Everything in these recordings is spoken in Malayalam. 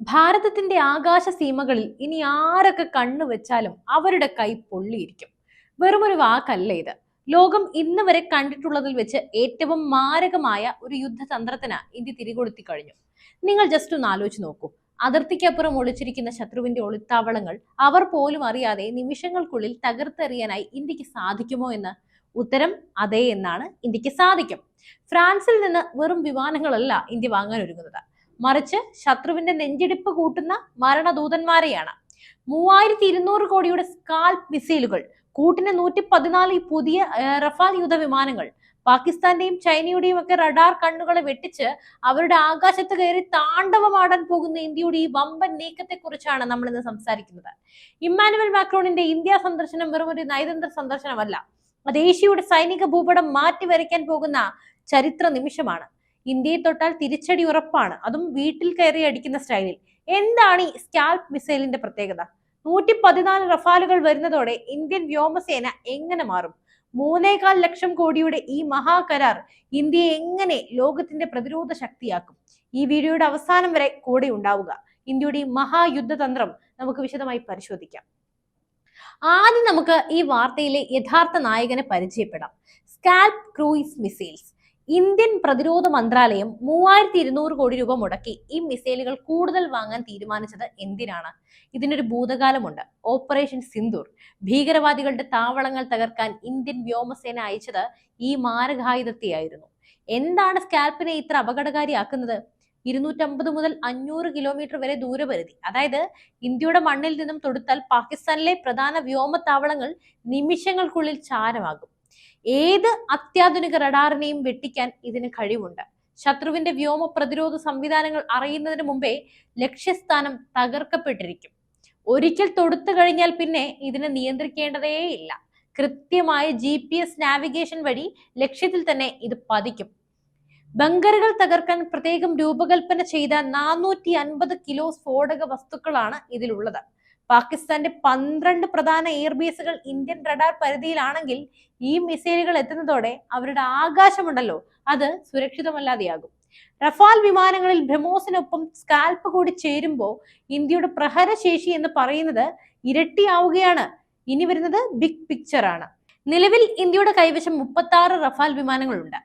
ഭാരതത്തിന്റെ ആകാശ സീമകളിൽ ഇനി ആരൊക്കെ കണ്ണു വെച്ചാലും അവരുടെ കൈ പൊള്ളിയിരിക്കും. വെറുമൊരു വാക്കല്ല ഇത്. ലോകം ഇന്ന് വരെ കണ്ടിട്ടുള്ളതിൽ വെച്ച് ഏറ്റവും മാരകമായ ഒരു യുദ്ധതന്ത്രത്തിന് ഇന്ത്യ തിരികൊളുത്തി കഴിഞ്ഞു. നിങ്ങൾ ജസ്റ്റ് ഒന്ന് ആലോചിച്ച് നോക്കൂ. അതിർത്തിക്കപ്പുറം ഒളിച്ചിരിക്കുന്ന ശത്രുവിന്റെ ഒളിത്താവളങ്ങൾ അവർ പോലും അറിയാതെ നിമിഷങ്ങൾക്കുള്ളിൽ തകർത്തെറിയാനായി ഇന്ത്യയ്ക്ക് സാധിക്കുമോ എന്ന്? ഉത്തരം അതേ എന്നാണ് ഇന്ത്യയ്ക്ക് സാധിക്കും. ഫ്രാൻസിൽ നിന്ന് വെറും വിമാനങ്ങളല്ല ഇന്ത്യ വാങ്ങാൻ ഒരുങ്ങുന്നത് മറിച്ച് ശത്രുവിന്റെ നെഞ്ചിടിപ്പ് കൂട്ടുന്ന മരണദൂതന്മാരെയാണ്. മൂവായിരത്തി ഇരുന്നൂറ് കോടിയുടെ സ്കാൽപ് മിസൈലുകൾ കൂട്ടിന് നൂറ്റി പതിനാല് പുതിയ റഫാൽ റഫാൽ യുദ്ധവിമാനങ്ങൾ പാകിസ്ഥാന്റെയും ചൈനയുടെയും ഒക്കെ റഡാർ കണ്ണുകളെ വെട്ടിച്ച് അവരുടെ ആകാശത്ത് കയറി താണ്ഡവമാടാൻ പോകുന്ന ഇന്ത്യയുടെ ഈ വമ്പൻ നീക്കത്തെക്കുറിച്ചാണ് നമ്മൾ ഇന്ന് സംസാരിക്കുന്നത്. ഇമ്മാനുവൽ മാക്രോണിന്റെ ഇന്ത്യ സന്ദർശനം വെറും ഒരു നയതന്ത്ര സന്ദർശനമല്ല അത് ഏഷ്യയുടെ സൈനിക ഭൂപടം മാറ്റി വരയ്ക്കാൻ പോകുന്ന ചരിത്ര നിമിഷമാണ്. ഇന്ത്യയെ തൊട്ടാൽ തിരിച്ചടി ഉറപ്പാണ്. അതും വീട്ടിൽ കയറി അടിക്കുന്ന സ്റ്റൈലിൽ എന്താണ് ഈ സ്കാൽപ് മിസൈലിന്റെ പ്രത്യേകത? നൂറ്റി പതിനാല് റഫാലുകൾ വരുന്നതോടെ ഇന്ത്യൻ വ്യോമസേന എങ്ങനെ മാറും? മൂന്നേകാൽ ലക്ഷം കോടിയുടെ ഈ മഹാകരാർ ഇന്ത്യയെ എങ്ങനെ ലോകത്തിന്റെ പ്രതിരോധ ശക്തിയാക്കും? ഈ വീഡിയോയുടെ അവസാനം വരെ കൂടെ ഉണ്ടാവുക. ഇന്ത്യയുടെ ഈ മഹായുദ്ധതന്ത്രം നമുക്ക് വിശദമായി പരിശോധിക്കാം. ആദ്യം നമുക്ക് ഈ വാർത്തയിലെ യഥാർത്ഥ നായകനെ പരിചയപ്പെടാം. സ്കാൽപ് ക്രൂയിസ് മിസൈൽസ് ഇന്ത്യൻ പ്രതിരോധ മന്ത്രാലയം മൂവായിരത്തി ഇരുന്നൂറ് കോടി രൂപ മുടക്കി ഈ മിസൈലുകൾ കൂടുതൽ വാങ്ങാൻ തീരുമാനിച്ചത് എന്തിനാണ്? ഇതിനൊരു ഭൂതകാലമുണ്ട്. ഓപ്പറേഷൻ സിന്ദൂർ. ഭീകരവാദികളുടെ താവളങ്ങൾ തകർക്കാൻ ഇന്ത്യൻ വ്യോമസേന അയച്ചത് ഈ മാരകായുധത്തെയായിരുന്നു. എന്താണ് സ്കാൽപ്പിനെ ഇത്ര അപകടകാരിയാക്കുന്നത്? ഇരുന്നൂറ്റമ്പത് മുതൽ അഞ്ഞൂറ് കിലോമീറ്റർ വരെ ദൂരപരിധി. അതായത് ഇന്ത്യയുടെ മണ്ണിൽ നിന്നും തൊടുത്താൽ പാകിസ്ഥാനിലെ പ്രധാന വ്യോമത്താവളങ്ങൾ നിമിഷങ്ങൾക്കുള്ളിൽ ചാരമാകും. ഏത് അത്യാധുനിക റഡാറിനെയും വെട്ടിക്കാൻ ഇതിന് കഴിവുണ്ട്? ശത്രുവിന്റെ വ്യോമ പ്രതിരോധ സംവിധാനങ്ങൾ അറിയുന്നതിന് മുമ്പേ ലക്ഷ്യസ്ഥാനം തകർക്കപ്പെട്ടിരിക്കും. ഒരിക്കൽ തൊടുത്തു കഴിഞ്ഞാൽ പിന്നെ ഇതിനെ നിയന്ത്രിക്കേണ്ടതേയില്ല കൃത്യമായ ജി പി എസ് നാവിഗേഷൻ വഴി ലക്ഷ്യത്തിൽ തന്നെ ഇത് പതിക്കും. ബങ്കറുകൾ തകർക്കാൻ പ്രത്യേകം രൂപകൽപ്പന ചെയ്ത നാനൂറ്റി അൻപത് കിലോ സ്ഫോടക വസ്തുക്കളാണ് ഇതിലുള്ളത്. പാകിസ്ഥാന്റെ പന്ത്രണ്ട് പ്രധാന എയർബേസുകൾ ഇന്ത്യൻ റഡാർ പരിധിയിലാണെങ്കിൽ ഈ മിസൈലുകൾ എത്തുന്നതോടെ അവരുടെ ആകാശമുണ്ടല്ലോ അത് സുരക്ഷിതമല്ലാതെയാകും. റഫാൽ വിമാനങ്ങളിൽ ബ്രഹ്മോസിനൊപ്പം സ്കാൽപ്പ് കൂടി ചേരുമ്പോൾ ഇന്ത്യയുടെ പ്രഹരശേഷി എന്ന് പറയുന്നത് ഇരട്ടിയാവുകയാണ്. ഇനി വരുന്നത് ബിഗ് പിക്ചർ ആണ് നിലവിൽ ഇന്ത്യയുടെ കൈവശം മുപ്പത്തി ആറ് റഫാൽ വിമാനങ്ങളുണ്ട്.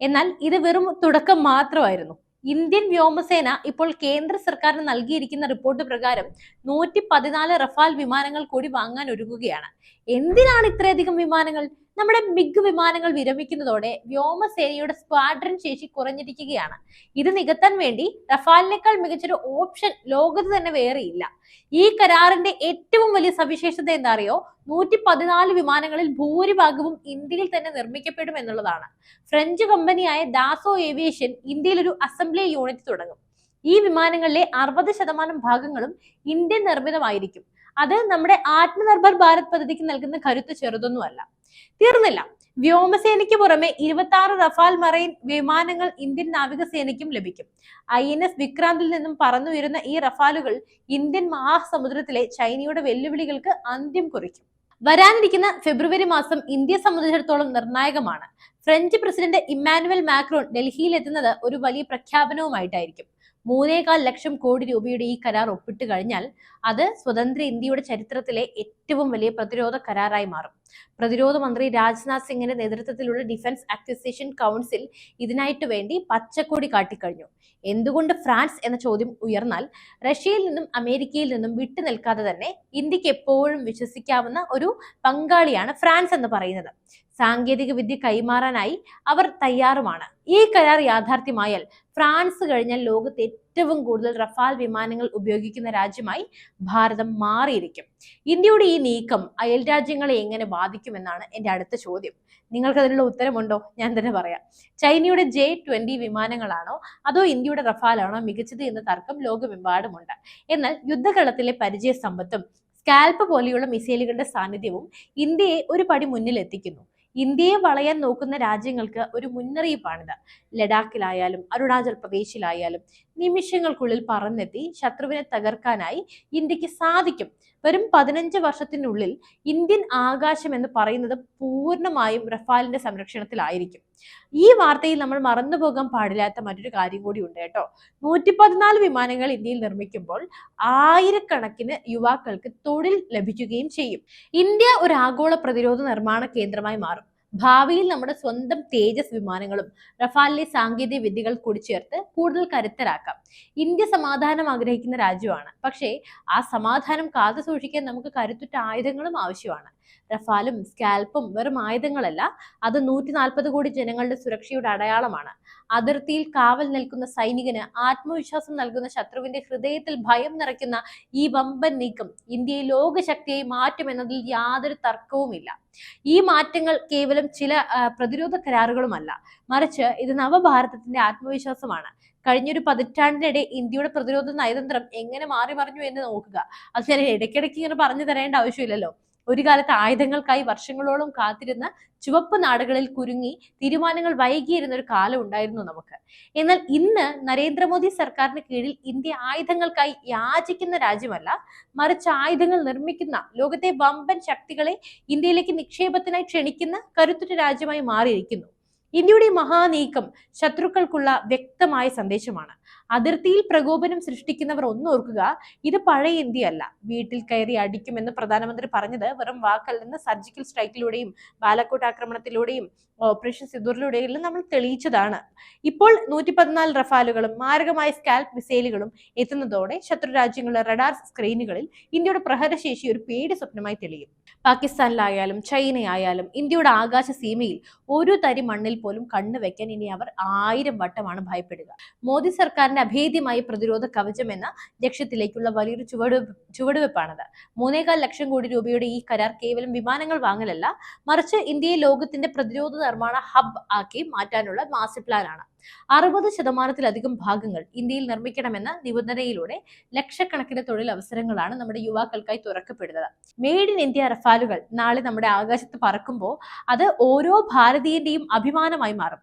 എന്നാൽ ഇത് വെറും തുടക്കം മാത്രമായിരുന്നു. ഇന്ത്യൻ വ്യോമസേന ഇപ്പോൾ കേന്ദ്ര സർക്കാരിന് നൽകിയിരിക്കുന്ന റിപ്പോർട്ട് പ്രകാരം നൂറ്റി പതിനാല് റഫാൽ വിമാനങ്ങൾ കൂടി വാങ്ങാൻ ഒരുങ്ങുകയാണ്. എന്തിനാണ് ഇത്രയധികം വിമാനങ്ങൾ? നമ്മുടെ മിഗ് വിമാനങ്ങൾ വിരമിക്കുന്നതോടെ വ്യോമസേനയുടെ സ്ക്വാഡ്രൻ ശേഷി കുറഞ്ഞിരിക്കുകയാണ്. ഇത് നികത്താൻ വേണ്ടി റഫാലിനേക്കാൾ മികച്ചൊരു ഓപ്ഷൻ ലോകത്ത് തന്നെ വേറെയില്ല. ഈ കരാറിന്റെ ഏറ്റവും വലിയ സവിശേഷത എന്താ അറിയോ നൂറ്റി പതിനാല് വിമാനങ്ങളിൽ ഭൂരിഭാഗവും ഇന്ത്യയിൽ തന്നെ നിർമ്മിക്കപ്പെടും എന്നുള്ളതാണ്. ഫ്രഞ്ച് കമ്പനിയായ ദാസോ ഏവിയേഷൻ ഇന്ത്യയിൽ ഒരു അസംബ്ലി യൂണിറ്റ് തുടങ്ങും. ഈ വിമാനങ്ങളിലെ അറുപത് ശതമാനം ഭാഗങ്ങളും ഇന്ത്യൻ നിർമ്മിതമായിരിക്കും. അത് നമ്മുടെ ആത്മനിർഭർ ഭാരത് പദ്ധതിക്ക് നൽകുന്ന കരുത്ത് ചെറുതൊന്നുമല്ല. തീർന്നില്ല. വ്യോമസേനയ്ക്ക് പുറമെ ഇരുപത്തി ആറ് റഫാൽ മറൈൻ വിമാനങ്ങൾ ഇന്ത്യൻ നാവികസേനയ്ക്കും ലഭിക്കും. ഐ എൻ എസ് വിക്രാന്തിൽ നിന്നും പറന്നുയരുന്ന ഈ റഫാലുകൾ ഇന്ത്യൻ മഹാസമുദ്രത്തിലെ ചൈനയുടെ വെല്ലുവിളികൾക്ക് അന്ത്യം കുറിക്കും. വരാനിരിക്കുന്ന ഫെബ്രുവരി മാസം ഇന്ത്യയെ സംബന്ധിച്ചിടത്തോളം നിർണായകമാണ്. ഫ്രഞ്ച് പ്രസിഡന്റ് ഇമ്മാനുവൽ മാക്രോൺ ഡൽഹിയിൽ എത്തുന്നത് ഒരു വലിയ പ്രഖ്യാപനവുമായിട്ടായിരിക്കും. മൂന്നേകാൽ ലക്ഷം കോടി രൂപയുടെ ഈ കരാർ ഒപ്പിട്ട് കഴിഞ്ഞാൽ അത് സ്വതന്ത്ര ഇന്ത്യയുടെ ചരിത്രത്തിലെ ഏറ്റവും വലിയ പ്രതിരോധ കരാറായി മാറും. പ്രതിരോധ മന്ത്രി രാജ്നാഥ് സിംഗിന്റെ നേതൃത്വത്തിലുള്ള ഡിഫൻസ് അക്വിസിഷൻ കൗൺസിൽ ഇതിനായിട്ട് വേണ്ടി പച്ചക്കൊടി കാട്ടിക്കഴിഞ്ഞു. എന്തുകൊണ്ട് ഫ്രാൻസ് എന്ന ചോദ്യം ഉയർന്നാൽ റഷ്യയിൽ നിന്നും അമേരിക്കയിൽ നിന്നും വിട്ടു നിൽക്കാതെ തന്നെ ഇന്ത്യയ്ക്ക് എപ്പോഴും വിശ്വസിക്കാവുന്ന ഒരു പങ്കാളിയാണ് ഫ്രാൻസ് എന്ന് പറയുന്നത്. സാങ്കേതിക വിദ്യ കൈമാറാനായി അവർ തയ്യാറുമാണ്. ഈ കരാർ യാഥാർത്ഥ്യമായാൽ ഫ്രാൻസ് കഴിഞ്ഞാൽ ലോകത്ത് ഏറ്റവും കൂടുതൽ റഫാൽ വിമാനങ്ങൾ ഉപയോഗിക്കുന്ന രാജ്യമായി ഭാരതം മാറിയിരിക്കും. ഇന്ത്യയുടെ ഈ നീക്കം അയൽ രാജ്യങ്ങളെ എങ്ങനെ ബാധിക്കുമെന്നാണ് എന്റെ അടുത്ത ചോദ്യം. നിങ്ങൾക്ക് അതിനുള്ള ഉത്തരമുണ്ടോ? ഞാൻ തന്നെ പറയാം. ചൈനയുടെ ജെ ട്വന്റി വിമാനങ്ങളാണോ അതോ ഇന്ത്യയുടെ റഫാലാണോ മികച്ചത് എന്ന തർക്കം ലോകമെമ്പാടുമുണ്ട്. എന്നാൽ യുദ്ധകളത്തിലെ പരിചയ സമ്പത്തും സ്കാൽപ്പ് പോലെയുള്ള മിസൈലുകളുടെ സാന്നിധ്യവും ഇന്ത്യയെ ഒരു പടി മുന്നിൽ എത്തിക്കുന്നു ഇന്ത്യയെ വളയാൻ നോക്കുന്ന രാജ്യങ്ങൾക്ക് ഒരു മുന്നറിയിപ്പാണിത്. ലഡാക്കിലായാലും അരുണാചൽ പ്രദേശിലായാലും നിമിഷങ്ങൾക്കുള്ളിൽ പറന്നെത്തി ശത്രുവിനെ തകർക്കാനായി ഇന്ത്യയ്ക്ക് സാധിക്കും. വെറും പതിനഞ്ച് വർഷത്തിനുള്ളിൽ ഇന്ത്യൻ ആകാശം എന്ന് പറയുന്നത് പൂർണമായും റഫാലിന്റെ സംരക്ഷണത്തിലായിരിക്കും. ഈ വാർത്തയിൽ നമ്മൾ മറന്നുപോകാൻ പാടില്ലാത്ത മറ്റൊരു കാര്യം കൂടി ഉണ്ട് കേട്ടോ. നൂറ്റി പതിനാല് വിമാനങ്ങൾ ഇന്ത്യയിൽ നിർമ്മിക്കുമ്പോൾ ആയിരക്കണക്കിന് യുവാക്കൾക്ക് തൊഴിൽ ലഭിക്കുകയും ചെയ്യും. ഇന്ത്യ ഒരു ആഗോള പ്രതിരോധ നിർമ്മാണ കേന്ദ്രമായി മാറും. ഭാവിയിൽ നമ്മുടെ സ്വന്തം തേജസ് വിമാനങ്ങളും റഫാലിലെ സാങ്കേതിക വിദ്യകൾ കൂടിച്ചേർത്ത് കൂടുതൽ കരുത്തരാക്കാം. ഇന്ത്യ സമാധാനം ആഗ്രഹിക്കുന്ന രാജ്യമാണ്. പക്ഷേ ആ സമാധാനം കാത്തു സൂക്ഷിക്കാൻ നമുക്ക് കരുത്തുറ്റ ആയുധങ്ങളും ആവശ്യമാണ്. റഫാലും സ്കാൽപ്പും വെറും ആയുധങ്ങളല്ല അത് നൂറ്റി നാൽപ്പത് കോടി ജനങ്ങളുടെ സുരക്ഷയുടെ അടയാളമാണ്. അതിർത്തിയിൽ കാവൽ നിൽക്കുന്ന സൈനികന് ആത്മവിശ്വാസം നൽകുന്ന ശത്രുവിന്റെ ഹൃദയത്തിൽ ഭയം നിറയ്ക്കുന്ന ഈ വമ്പൻ നീക്കം ഇന്ത്യയെ ലോകശക്തിയായി മാറ്റുമെന്നതിൽ യാതൊരു തർക്കവുമില്ല. ഈ മാറ്റങ്ങൾ കേവലം ചില പ്രതിരോധ കരാറുകളുമല്ല. മറിച്ച് ഇത് നവഭാരതത്തിന്റെ ആത്മവിശ്വാസമാണ്. കഴിഞ്ഞൊരു പതിറ്റാണ്ടിനിടെ ഇന്ത്യയുടെ പ്രതിരോധ നയതന്ത്രം എങ്ങനെ മാറി മറിഞ്ഞു എന്ന് നോക്കുക. അത് ഞാൻ ഇടയ്ക്കിടയ്ക്ക് ഇങ്ങനെ പറഞ്ഞു തരേണ്ട ആവശ്യമില്ലല്ലോ. ഒരു കാലത്ത് ആയുധങ്ങൾക്കായി വർഷങ്ങളോളം കാത്തിരുന്ന ചുവപ്പ് നാടുകളിൽ കുരുങ്ങി തീരുമാനങ്ങൾ വൈകിയിരുന്ന ഒരു കാലം ഉണ്ടായിരുന്നു നമുക്ക്. എന്നാൽ ഇന്ന് നരേന്ദ്രമോദി സർക്കാരിന് കീഴിൽ ഇന്ത്യ ആയുധങ്ങൾക്കായി യാചിക്കുന്ന രാജ്യമല്ല മറിച്ച് ആയുധങ്ങൾ നിർമ്മിക്കുന്ന ലോകത്തെ വമ്പൻ ശക്തികളെ ഇന്ത്യയിലേക്ക് നിക്ഷേപത്തിനായി ക്ഷണിക്കുന്ന കരുത്തുറ്റ രാജ്യമായി മാറിയിരിക്കുന്നു. ഇന്ത്യയുടെ മഹാനീക്കം ശത്രുക്കൾക്കുള്ള വ്യക്തമായ സന്ദേശമാണ്. അതിർത്തിയിൽ പ്രകോപനം സൃഷ്ടിക്കുന്നവർ ഒന്നോർക്കുക ഇത് പഴയ ഇന്ത്യ അല്ല. വീട്ടിൽ കയറി അടിക്കുമെന്ന് പ്രധാനമന്ത്രി പറഞ്ഞത് വെറും വാക്കല്ലെന്ന് സർജിക്കൽ സ്ട്രൈക്കിലൂടെയും ബാലക്കോട്ട് ആക്രമണത്തിലൂടെയും ഓപ്പറേഷൻ സിന്ദൂറിലൂടെയും നമ്മൾ തെളിയിച്ചതാണ്. ഇപ്പോൾ നൂറ്റി പതിനാല് റഫാലുകളും മാരകമായ സ്കാൽപ് മിസൈലുകളും എത്തുന്നതോടെ ശത്രു രാജ്യങ്ങളുടെ റഡാർ സ്ക്രീനുകളിൽ ഇന്ത്യയുടെ പ്രഹരശേഷി ഒരു പേടി സ്വപ്നമായി തെളിയും. പാകിസ്ഥാനിലായാലും ചൈനയായാലും ഇന്ത്യയുടെ ആകാശ സീമയിൽ ഒരു തരി മണ്ണിൽ പോലും കണ്ണു കണ്ണുവെക്കാൻ ഇനി അവർ ആയിരം വട്ടമാണ് ഭയപ്പെടുക. മോദി സർക്കാരിന്റെ അഭേദ്യമായ പ്രതിരോധ കവചം എന്ന ലക്ഷ്യത്തിലേക്കുള്ള വലിയൊരു ചുവട് ചുവടുവെപ്പാണത്. മൂന്നേകാൽ ലക്ഷം കോടി രൂപയുടെ ഈ കരാർ കേവലം വിമാനങ്ങൾ വാങ്ങലല്ല മറിച്ച് ഇന്ത്യയെ ലോകത്തിന്റെ പ്രതിരോധ നിർമ്മാണ ഹബ് ആക്കി മാറ്റാനുള്ള മാസ്റ്റർ പ്ലാനാണ്. അറുപത് ശതമാനത്തിലധികം ഭാഗങ്ങൾ ഇന്ത്യയിൽ നിർമ്മിക്കണമെന്ന നിബന്ധനയിലൂടെ ലക്ഷക്കണക്കിന് തൊഴിലവസരങ്ങളാണ് നമ്മുടെ യുവാക്കൾക്കായി തുറക്കപ്പെടുന്നത്. മെയ്ഡ് ഇൻ ഇന്ത്യ റഫാലുകൾ നാളെ നമ്മുടെ ആകാശത്ത് പറക്കുമ്പോൾ അത് ഓരോ ഭാരതീയന്റെയും അഭിമാനമായി മാറും.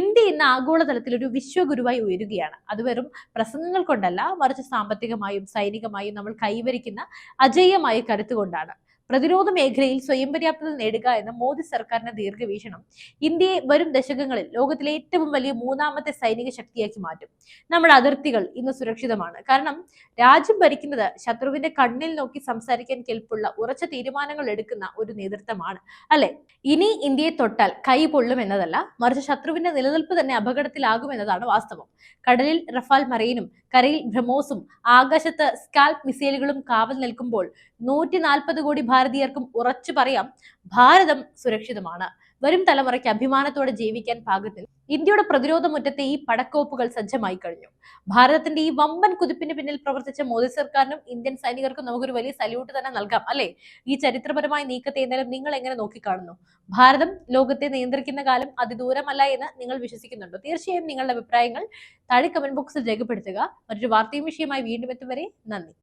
ഇന്ത്യ ഇന്ന് ആഗോളതലത്തിൽ ഒരു വിശ്വഗുരുവായി ഉയരുകയാണ്. അത് വെറും പ്രസംഗങ്ങൾ കൊണ്ടല്ല മറിച്ച് സാമ്പത്തികമായും സൈനികമായും നമ്മൾ കൈവരിക്കുന്ന അജയ്യമായ കരുത്തുകൊണ്ടാണ് പ്രതിരോധ മേഖലയിൽ സ്വയം പര്യാപ്തത നേടുക എന്ന മോദി സർക്കാരിന്റെ ദീർഘവീക്ഷണം ഇന്ത്യയെ വരും ദശകങ്ങളിൽ ലോകത്തിലെ ഏറ്റവും വലിയ മൂന്നാമത്തെ സൈനിക ശക്തിയാക്കി മാറ്റും. നമ്മുടെ അതിർത്തികൾ ഇന്ന് സുരക്ഷിതമാണ്. കാരണം രാജ്യം ഭരിക്കുന്നത് ശത്രുവിന്റെ കണ്ണിൽ നോക്കി സംസാരിക്കാൻ കെൽപ്പുള്ള ഉറച്ച തീരുമാനങ്ങൾ എടുക്കുന്ന ഒരു നേതൃത്വമാണ് അല്ലെ? ഇനി ഇന്ത്യയെ തൊട്ടാൽ കൈ പൊള്ളും എന്നതല്ല മറിച്ച് ശത്രുവിന്റെ നിലനിൽപ്പ് തന്നെ അപകടത്തിലാകും എന്നതാണ് വാസ്തവം. കടലിൽ റഫാൽ മറൈനും കരയിൽ ബ്രഹ്മോസും ആകാശത്ത് സ്കാൽപ് മിസൈലുകളും കാവൽ നിൽക്കുമ്പോൾ നൂറ്റി നാൽപ്പത് കോടി ഭാരതീയർക്കും ഉറച്ചു പറയാം ഭാരതം സുരക്ഷിതമാണ്. വരും തലമുറയ്ക്ക് അഭിമാനത്തോടെ ജീവിക്കാൻ പാകത്തിൽ ഇന്ത്യയുടെ പ്രതിരോധ മുറ്റത്തെ ഈ പടക്കോപ്പുകൾ സജ്ജമായി കഴിഞ്ഞു. ഭാരതത്തിന്റെ ഈ വമ്പൻ കുതിപ്പിന് പിന്നിൽ പ്രവർത്തിച്ച മോദി സർക്കാരിനും ഇന്ത്യൻ സൈനികർക്കും നമുക്കൊരു വലിയ സല്യൂട്ട് തന്നെ നൽകാം അല്ലെ? ഈ ചരിത്രപരമായ നീക്കത്തെ എന്തായാലും നിങ്ങൾ എങ്ങനെ നോക്കിക്കാണുന്നു? ഭാരതം ലോകത്തെ നിയന്ത്രിക്കുന്ന കാലം അതിദൂരമല്ല എന്ന് നിങ്ങൾ വിശ്വസിക്കുന്നുണ്ടോ? തീർച്ചയായും നിങ്ങളുടെ അഭിപ്രായങ്ങൾ താഴെ കമന്റ് ബോക്സിൽ രേഖപ്പെടുത്തുക. മറ്റൊരു വാർത്തയും വിഷയമായി വീണ്ടും എത്തും വരെ നന്ദി.